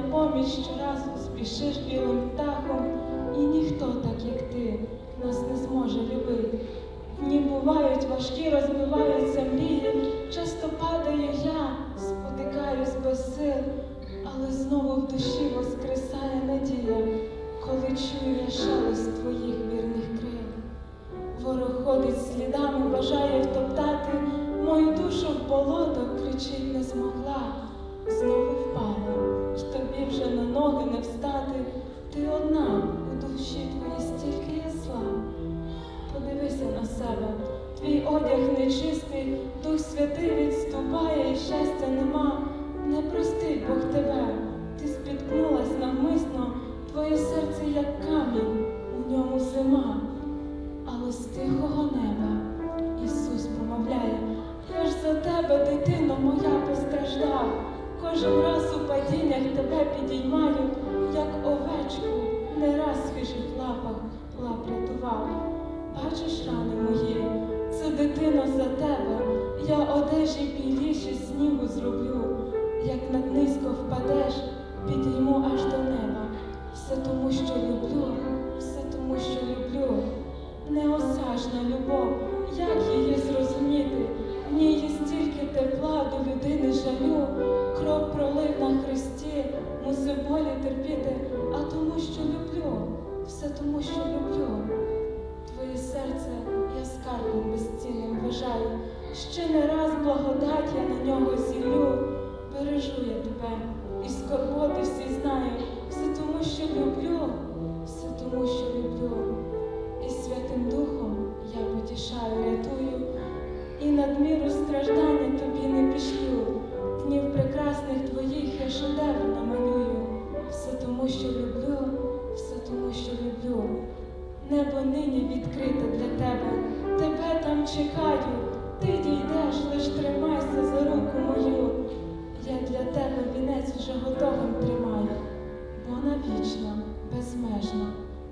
на поміч щоразу спішиш білим птахом, і ніхто, так як ти, нас не зможе любити. Дні бувають важкі, розбиваються мрії, часто падаю я, спотикаюсь без сил, але знову в душі воскресає надія, коли чую я шелест твоїх вірних крил. Ворог ходить слідами, бажає твій одяг нечистий, Дух Святий відступає, і щастя нема. Не простить Бог тебе, ти спіткнулась навмисно, твоє серце як камінь, у ньому зима. Але з тихого неба Ісус промовляє, я ж за тебе, дитино моя, постраждав. Кожен раз у падіннях тебе підіймаю, як овечку, не раз свіжих лапах лап дитино за тебе, я одежі біліші снігу зроблю, як над низько впадеш, підійму аж до неба. Все тому, що люблю, все тому, що люблю. Неосяжна любов, як її зрозуміти? В ній є стільки тепла до людини жалю, кров пролив на хресті, мусив болі терпіти, а тому, що люблю, все тому, що люблю. Безцінним ще не раз благодать я на нього зіллю, бережу я тебе, і скорботи всі знаю, все тому, що люблю, все тому, що люблю. І Святим Духом я потішаю, рятую, і надміру страждання тобі не пішлю. Днів прекрасних твоїх я шедевр намалюю. Все тому, що люблю, все тому, що люблю. Небо нині відкрите для тебе, тебе там чекаю,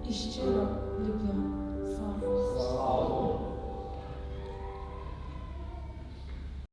і щиро люблю.